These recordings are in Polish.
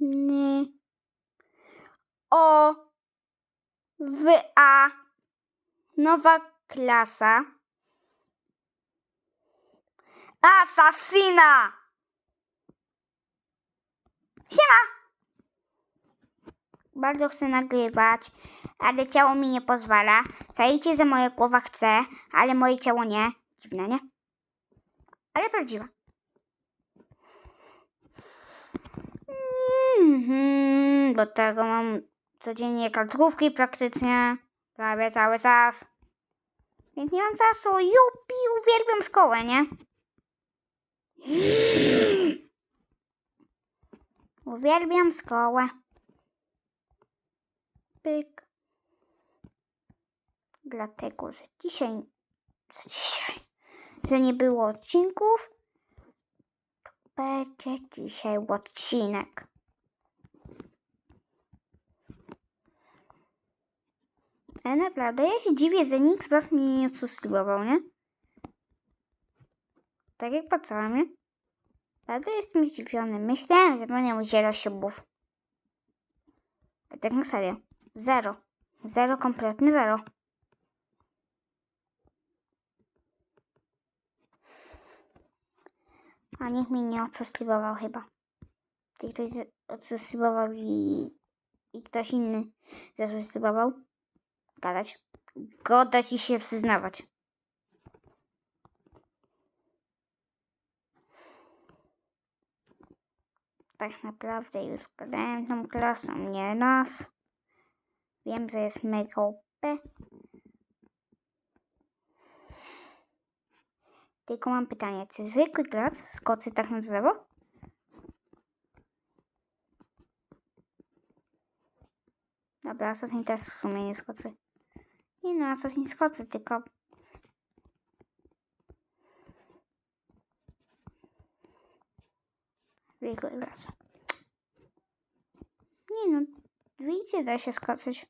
N. O. W. A. Nowa klasa. Asasina! Siema! Bardzo chcę nagrywać, ale ciało mi nie pozwala. Zajęcie za moje głowa chce, ale moje ciało nie. Dziwne, nie? Ale prawdziwa. Do tego mam codziennie kartkówki praktycznie. Prawie cały czas. Więc nie mam czasu. Jupi, uwielbiam szkołę, nie? Uwielbiam szkołę. Pyk. Dlatego, że dzisiaj, że dzisiaj, że nie było odcinków, to będzie dzisiaj odcinek. Ale naprawdę, ja się dziwię, że nikt z was mnie nie odsubskrybował, nie? Tak jak patrzyłam, nie? Naprawdę jestem zdziwiony. Myślałem, że będę miał zero subów. A tak na serio. Zero. Zero, kompletnie zero. A nikt mnie nie odsubskrybował chyba. Ty ktoś odsubskrybował i, i ktoś inny zasubskrybował. Gadać. Gadać i się przyznawać. Tak naprawdę już gadałem tą klasą, nie raz. Wiem, że jest mega OP. Tylko mam pytanie, czy zwykły glac skoczy tak na drzewo? Dobra, Assassin też w sumie nie skoczy. Nie no, Assassin skoczy, tylko... Zwykły glac. Nie no, widzicie, da się skoczyć.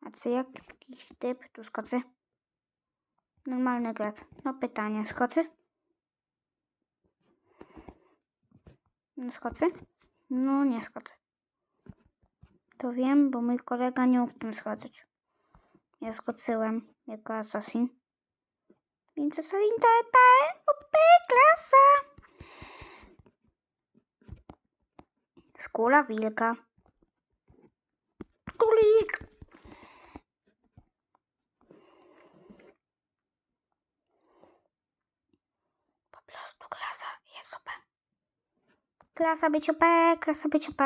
A co jakiś typ tu skoczy? Normalny gracz. No pytanie, skoczy? Nie skoczy? No nie skoczy. To wiem, bo mój kolega nie mógł tym skoczyć. Ja skoczyłem jako assassin. Więc assassin to OP, OP klasa. Skóra wilka. Kulik. Po prostu klasa jest OP. Klasa być OP, klasa być OP.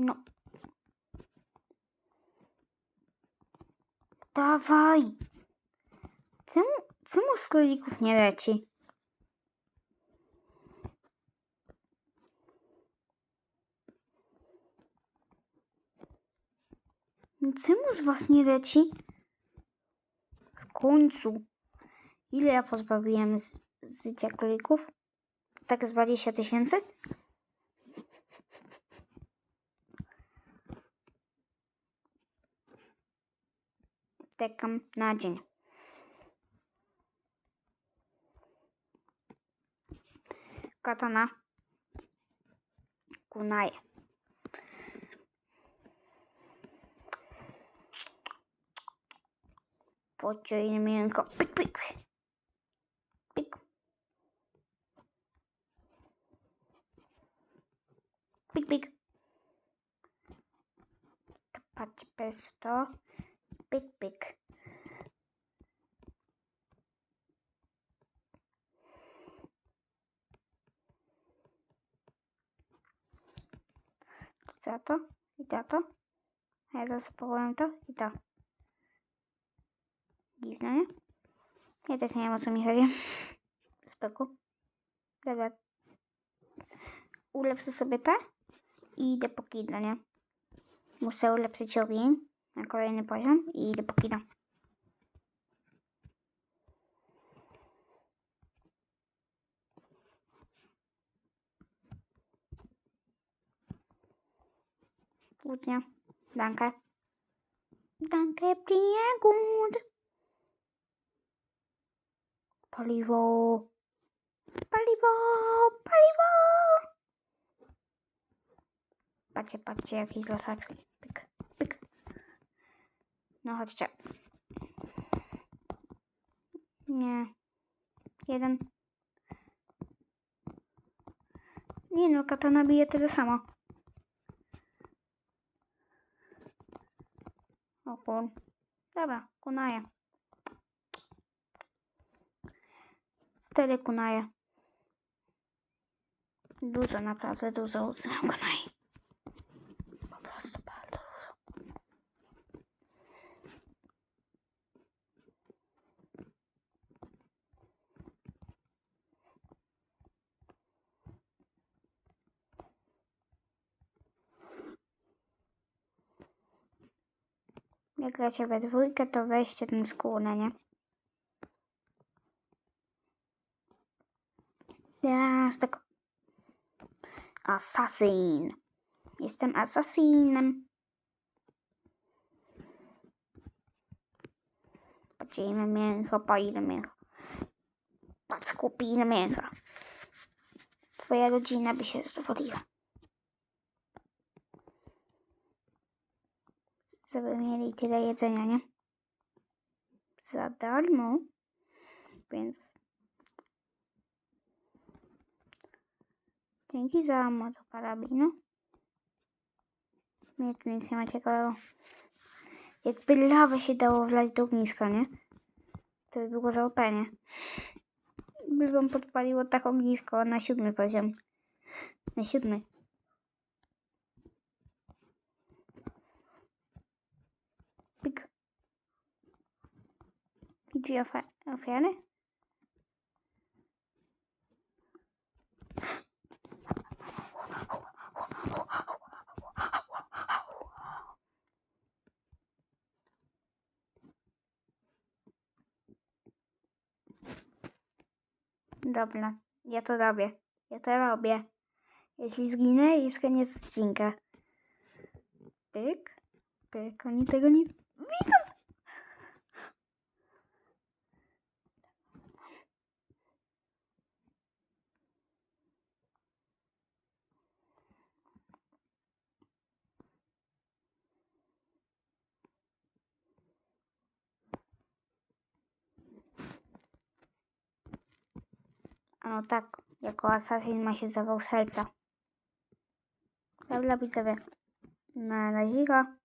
No. Dawaj. Czemu, czemu z królików nie leci? No Czemu z was nie leci? W końcu. Ile ja pozbawiłem z, z życia królików? Tak z 20 tysięcy? Czekam na dzień. Katana. Kunaje. Pociągnij miękko. Pik, pik. Pik. Pik, pik. Patrz bez to. Pik, pik. Za to i za to. A ja zaraz powiem to i to. Dziwne, nie? Ja też nie wiem o co mi chodzi. Spoko. Dobra. Ulepszę sobie te i idę po kidla, nie? Muszę ulepszyć ogień na kolejny poziom i idę po kidla. Kłótnia. Dankę. Danke, sehr gut. Paliwo. Paliwo, paliwo. Patrzcie, patrzcie, jakiś losak. Pyk, pyk. No chodźcie. Nie. Jeden. Nie no, katana bije tyle samo. O kur... Dobra, kunaje. Cztery kunaje. Dużo, naprawdę dużo kunaje. Po prostu bardzo dużo. Jak gracie we dwójkę, to weźcie ten skórę, nie? Ja z tego... Assassin. Jestem asasinem. Patrzcie ile mięcha, pa ile mięcha. Patrz kupi ile mięcha. Twoja rodzina by się zadowoliła. Żeby mieli tyle jedzenia, nie? Za darmo. Więc Dzięki za. Nie, tu nic nie ma ciekawego. Jakby lawę się dało wlać do ogniska, nie? To by było zaopenie. By wam podpaliło tak ognisko na siódmy poziom. Na siódmy. Pik. I dwie ofe- ofiary? Dobra, ja to robię. Ja to robię. Jeśli zginę, jest koniec odcinka. Pyk, pyk, oni tego nie widzą. No tak, jako asasin ma się zawał serca. Dobra widzowie, na razie.